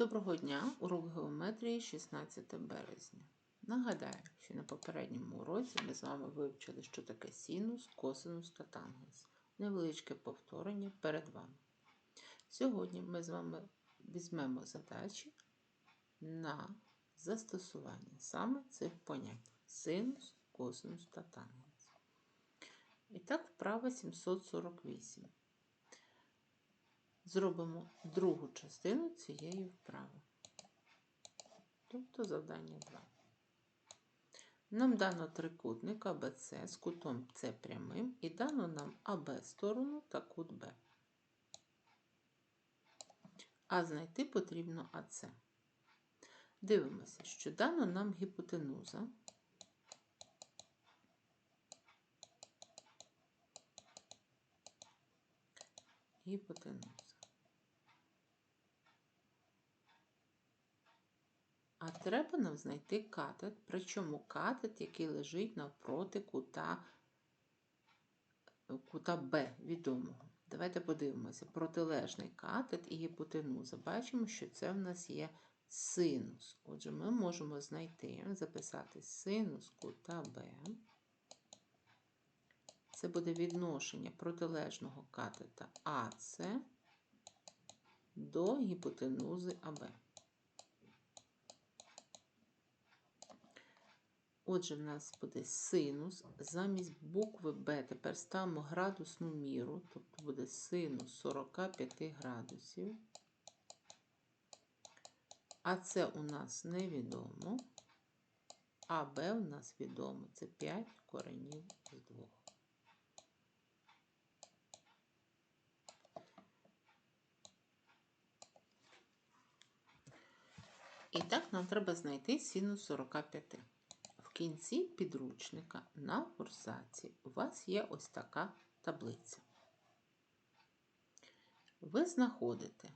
Доброго дня! Урок геометрії 16 березня. Нагадаю, що на попередньому уроці ми з вами вивчили, що таке синус, косинус та тангенс. Невеличке повторення перед вами. Сьогодні ми з вами візьмемо задачі на застосування саме цих понять синус, косинус та тангенс. І так, вправа 748. Зробимо другу частину цієї вправи. Тобто завдання 2. Нам дано трикутник АБЦ з кутом С прямим і дано нам АБ сторону та кут Б. А знайти потрібно АЦ. Дивимося, що дано нам гіпотенуза. Гіпотенуза. А треба нам знайти катет, причому катет, який лежить навпроти кута кута Б відомого. Давайте подивимося: протилежний катет і гіпотенуза. Бачимо, що це в нас є синус. Отже, ми можемо знайти, записати синус кута Б. Це буде відношення протилежного катета АС до гіпотенузи АБ. Отже, в нас буде синус. Замість букви Б тепер ставимо градусну міру, тобто буде синус 45 градусів. А це у нас невідомо. А Б у нас відомо. Це 5 коренів з 2. І так нам треба знайти синус 45. Кінці підручника на форсаці у вас є ось така таблиця. Ви знаходите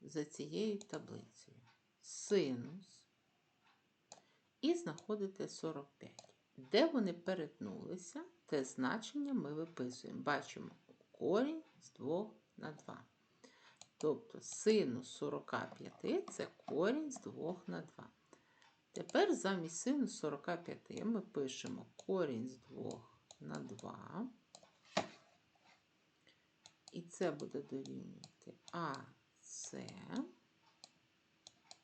за цією таблицею синус і знаходите 45. Де вони перетнулися, те значення ми виписуємо. Бачимо корінь з 2 на 2. Тобто синус 45 це корінь з 2 на 2. Тепер замість синус 45 ми пишемо корінь з 2 на 2. І це буде дорівнювати АС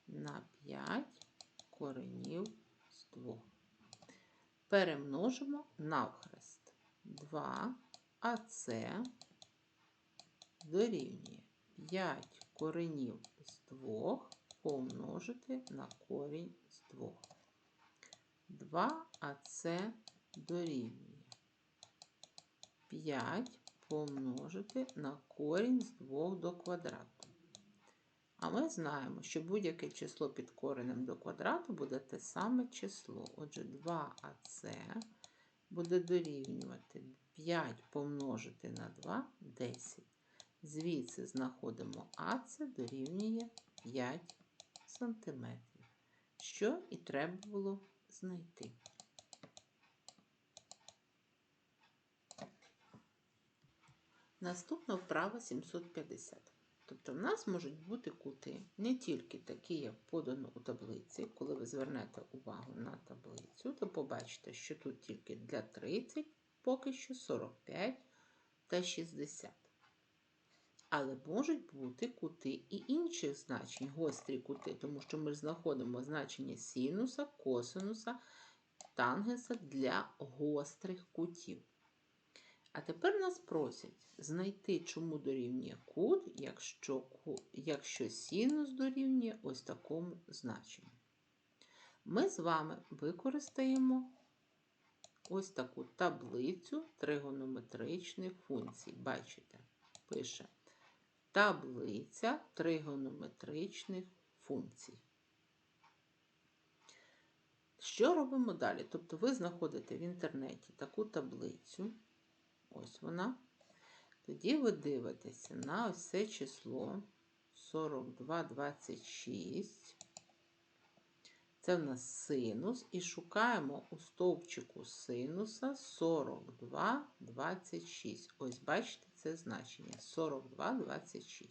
на 5 коренів з 2. Перемножимо навхрест. 2 АС дорівнює 5 коренів з 2 помножити на корінь з 2. 2 АС дорівнює 5 помножити на корінь з 2 до квадрату. А ми знаємо, що будь-яке число під коренем до квадрату буде те саме число. Отже, 2АС буде дорівнювати 5 помножити на 2 10. Звідси знаходимо АС дорівнює 5 см, що і треба було знайти. Наступна вправа 750. Тобто в нас можуть бути кути не тільки такі, як подано у таблиці. Коли ви звернете увагу на таблицю, то побачите, що тут тільки для 30, поки що 45 та 60. Але можуть бути кути і інших значень, гострі кути, тому що ми знаходимо значення синуса, косинуса, тангенса для гострих кутів. А тепер нас просять знайти, чому дорівнює кут, якщо, якщо синус дорівнює ось такому значенню. Ми з вами використаємо ось таку таблицю тригонометричних функцій. Бачите, пише таблиця тригонометричних функцій. Що робимо далі? Тобто ви знаходите в інтернеті таку таблицю. Ось вона. Тоді ви дивитеся на ось це число 42,26. Це в нас синус, і шукаємо у стовпчику синуса 42,26. Ось, бачите, це значення 42,26.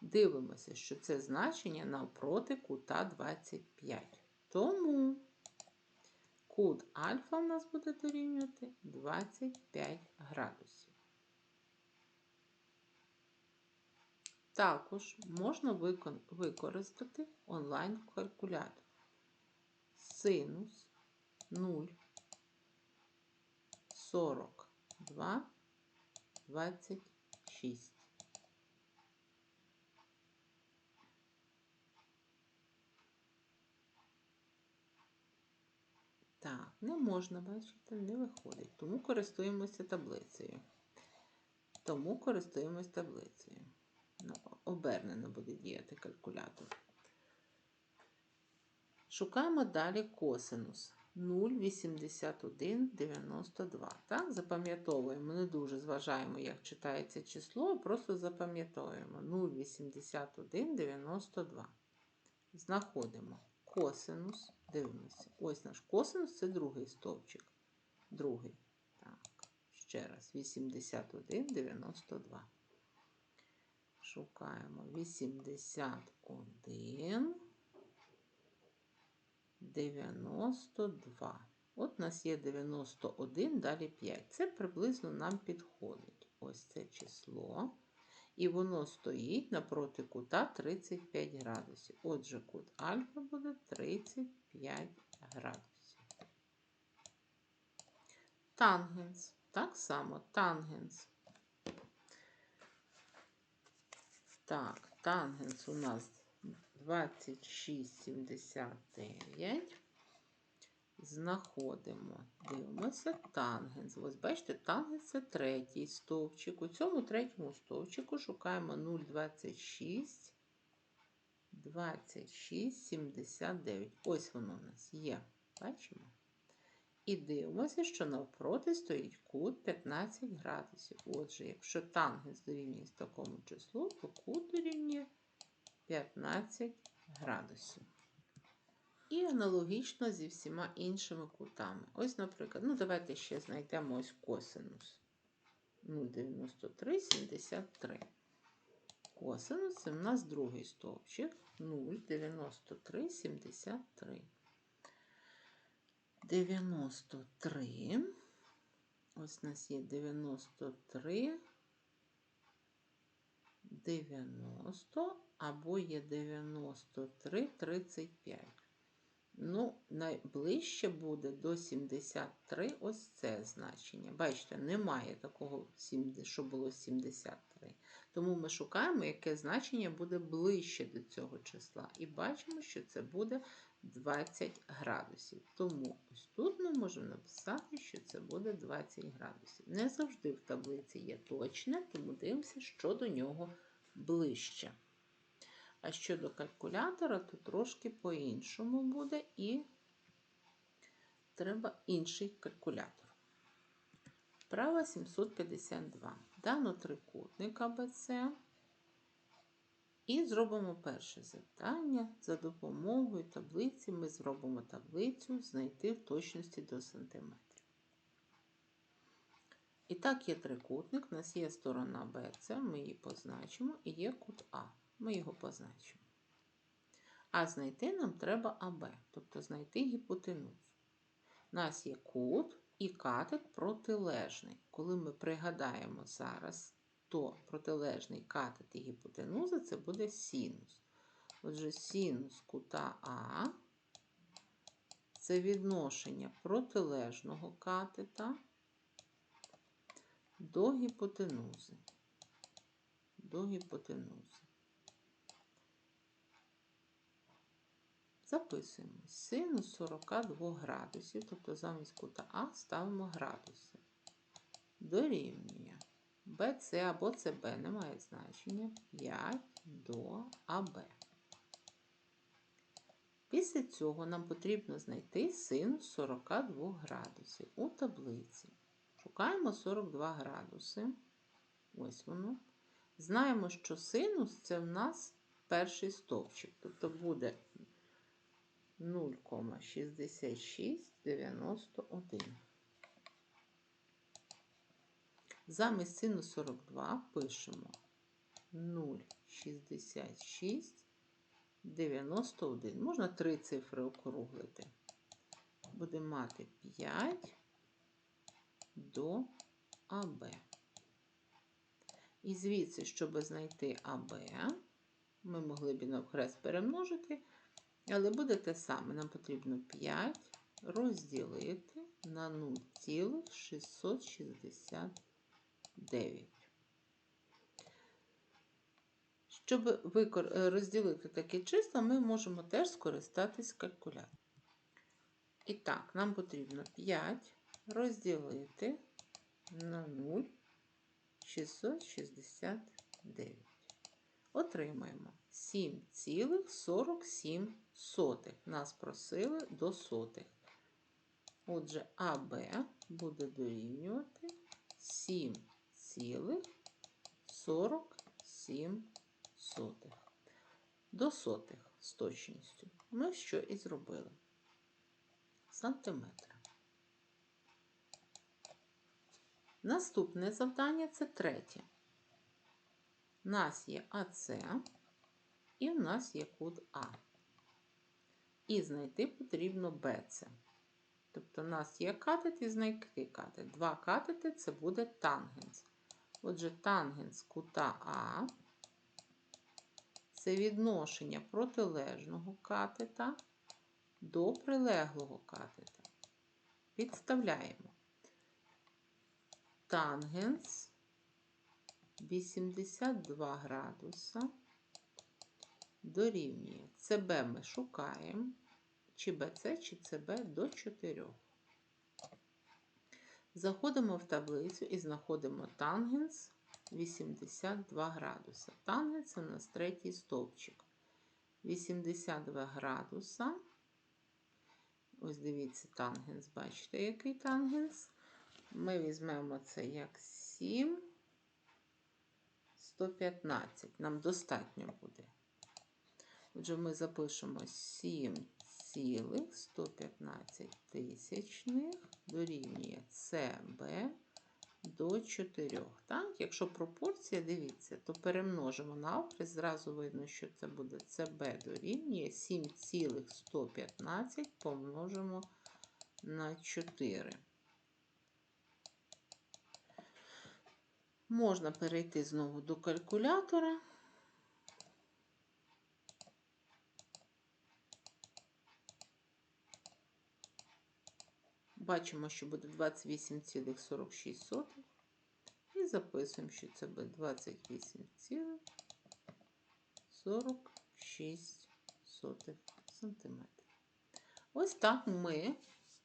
Дивимося, що це значення навпроти кута 25. Тому кут альфа у нас буде дорівнювати 25 градусів. Також можна використати онлайн-калькулятор. Синус 0, 42, 26. Так, не можна, бачите, не виходить. Тому користуємося таблицею. Тому користуємось таблицею. Ну, обернено буде діяти калькулятор. Шукаємо далі косинус 0,8192. Так, запам'ятовуємо, не дуже зважаємо, як читається число, просто запам'ятовуємо 0,8192. Знаходимо косинус, дивимося. Ось наш косинус це другий стовпчик. Другий. Так, ще раз, 81,92. Шукаємо 81, 92. От у нас є 91, далі 5. Це приблизно нам підходить. Ось це число. І воно стоїть напроти кута 35 градусів. Отже, кут альфа буде 35 градусів. Тангенс. Так само тангенс. Так, тангенс у нас 26,79. Знаходимо, дивимося тангенс. Ось бачите, тангенс це третій стовпчик. У цьому третьому стовпчику шукаємо 0,26, 26,79. Ось воно у нас є. Бачимо? І дивимося, що навпроти стоїть кут 15 градусів. Отже, якщо тангенс дорівнює такому числу, то кут дорівнює 15 градусів. І аналогічно зі всіма іншими кутами. Ось, наприклад, ну давайте ще знайдемо ось косинус 0,9373. Косинус це в нас другий стовпчик 0,9373. 93. Ось у нас є 93, 90 або є 93, 35. Ну, найближче буде до 73 ось це значення. Бачите, немає такого, що було 73. Тому ми шукаємо, яке значення буде ближче до цього числа. І бачимо, що це буде 20 градусів. Тому ось тут ми можемо написати, що це буде 20 градусів. Не завжди в таблиці є точне, тому дивимося, що до нього ближче. А щодо калькулятора, то трошки по-іншому буде і треба інший калькулятор. Вправа 752. Дано трикутник АБЦ. І зробимо перше завдання. За допомогою таблиці ми зробимо таблицю знайти в точності до сантиметрів. І так, є трикутник, у нас є сторона БЦ, ми її позначимо, і є кут А. Ми його позначимо. А знайти нам треба АБ, тобто знайти гіпотенузу. У нас є кут і катет протилежний. Коли ми пригадаємо зараз, то протилежний катет і гіпотенуза це буде синус. Отже, синус кута А це відношення протилежного катета до гіпотенузи. До гіпотенузи. Записуємо синус 42 градусів, тобто замість кута А ставимо градуси. Дорівнює BC або CB не має значення 5 до АБ. Після цього нам потрібно знайти синус 42 градусів у таблиці. Шукаємо 42 градуси. Ось воно. Знаємо, що синус це в нас перший стовпчик, тобто буде 0,6691. Замість синус 42 пишемо 66, 91. Можна три цифри округлити. Будемо мати 5 до АБ. І звідси, щоб знайти АБ, ми могли б і навхрест перемножити, але буде те саме. Нам потрібно 5 розділити на 0,669. Щоб е, розділити такі числа, ми можемо теж скористатись калькулятором. І так, нам потрібно 5 розділити на 0,669. Отримаємо 7,47. Нас просили до сотих. Отже, АБ буде дорівнювати 7,47 до сотих з точністю. Ми що і зробили. Сантиметри. Наступне завдання це третє. У нас є АС і в нас є кут А. І знайти потрібно БЦ. Тобто у нас є катет і знайти катет. Два катети це буде тангенс. Отже, тангенс кута А це відношення протилежного катета до прилеглого катета. Підставляємо. Тангенс 82 градуса дорівнює. ЦБ ми шукаємо, чи БЦ, чи ЦБ до 4. Заходимо в таблицю і знаходимо тангенс 82 градуса. Тангенс у нас третій стовпчик. 82 градуса. Ось дивіться, тангенс, бачите, який тангенс. Ми візьмемо це як 7, 115. Нам достатньо буде. Отже, ми запишемо 7,115 тисячних дорівнює СБ до 4. Так? Якщо пропорція, дивіться, то перемножимо навхрест, зразу видно, що це буде СБ дорівнює 7,115 помножимо на 4. Можна перейти знову до калькулятора. Бачимо, що буде 28,46. І записуємо, що це буде 28,46 см. Ось так ми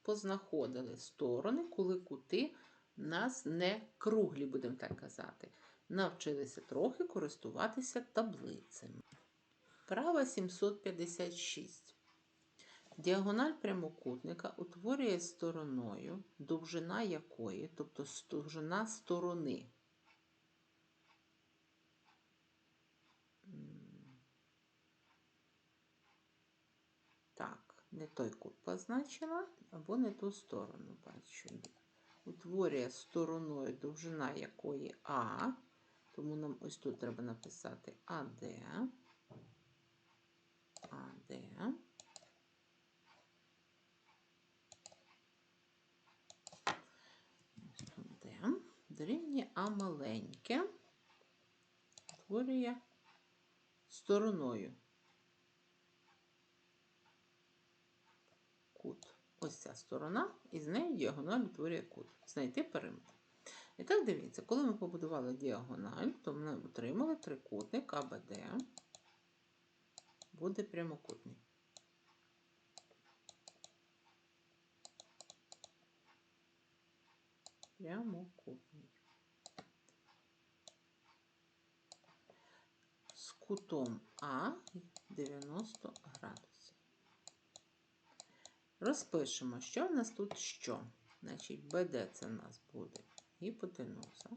познаходили сторони, коли кути у нас не круглі, будемо так казати. Навчилися трохи користуватися таблицями. Права 756. Діагональ прямокутника утворює стороною, довжина якої, тобто довжина сторони. Так, не той кут позначила, або не ту сторону бачу. Утворює стороною, довжина якої А, тому нам ось тут треба написати АД. АД. Дорівнює А маленьке, утворює стороною кут. Ось ця сторона, і з нею діагональ утворює кут. Знайти периметр. І так дивіться, коли ми побудували діагональ, то ми отримали трикутник АБД, буде прямокутний. Прямокутний. З кутом А 90 градусів. Розпишемо, що в нас тут що. Значить, БД це в нас буде гіпотенуза.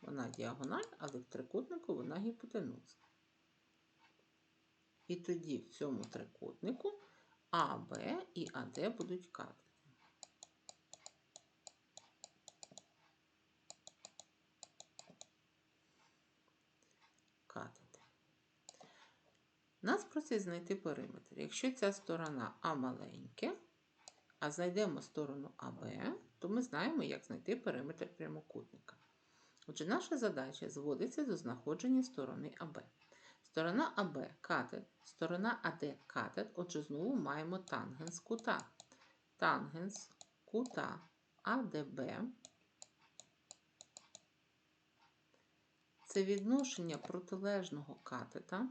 Вона діагональ, але в трикутнику вона гіпотенуза. І тоді в цьому трикутнику АБ і АД будуть. Катети. Нас просять знайти периметр. Якщо ця сторона А маленьке, а знайдемо сторону АБ, то ми знаємо, як знайти периметр прямокутника. Отже, наша задача зводиться до знаходження сторони АБ. Сторона АБ катет, сторона АД катет, отже, знову маємо тангенс кута. Тангенс кута АДБ це відношення протилежного катета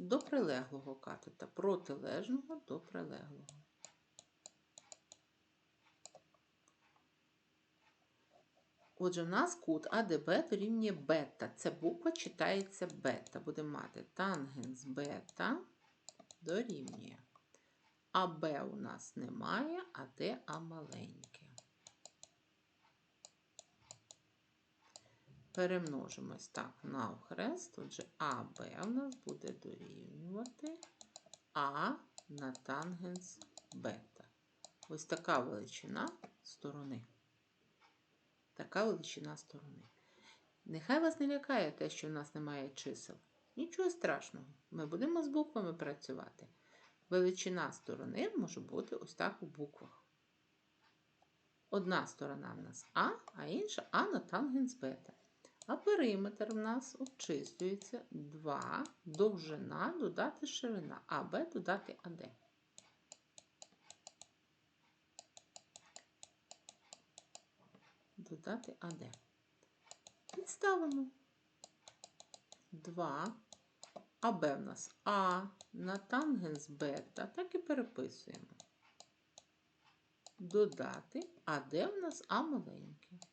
до прилеглого катета, протилежного до прилеглого. Отже, в нас кут АДБ дорівнює бета. Ця буква читається бета. Будемо мати тангенс бета дорівнює. АБ у нас немає, а Д А маленьке. Перемножимось так навхрест. Отже, АБ у нас буде дорівнювати А на тангенс бета. Ось така величина сторони. Така величина сторони. Нехай вас не лякає те, що в нас немає чисел. Нічого страшного. Ми будемо з буквами працювати. Величина сторони може бути ось так у буквах. Одна сторона в нас А, а інша А на тангенс бета. А периметр в нас обчислюється 2 довжина додати ширина, АБ додати АД. Додати АД. Підставимо 2 АБ в нас А на тангенс бета, так і переписуємо. Додати, а де в нас А маленьке.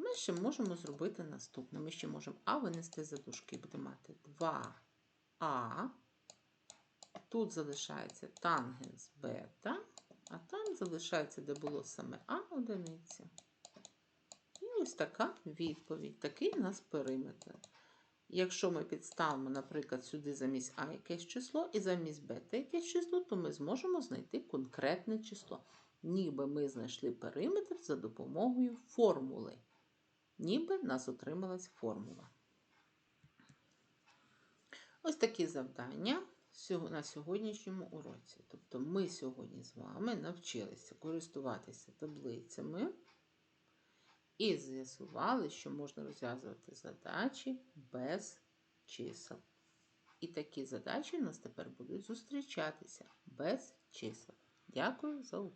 Ми ще можемо зробити наступне. Ми ще можемо А винести за дужки. Будемо мати 2А. Тут залишається тангенс бета, а там залишається, де було саме А одиниця. І ось така відповідь. Такий у нас периметр. Якщо ми підставимо, наприклад, сюди замість А якесь число і замість бета якесь число, то ми зможемо знайти конкретне число. Ніби ми знайшли периметр за допомогою формули. Ніби в нас отрималась формула. Ось такі завдання на сьогоднішньому уроці. Тобто ми сьогодні з вами навчилися користуватися таблицями і з'ясували, що можна розв'язувати задачі без чисел. І такі задачі у нас тепер будуть зустрічатися без чисел. Дякую за увагу.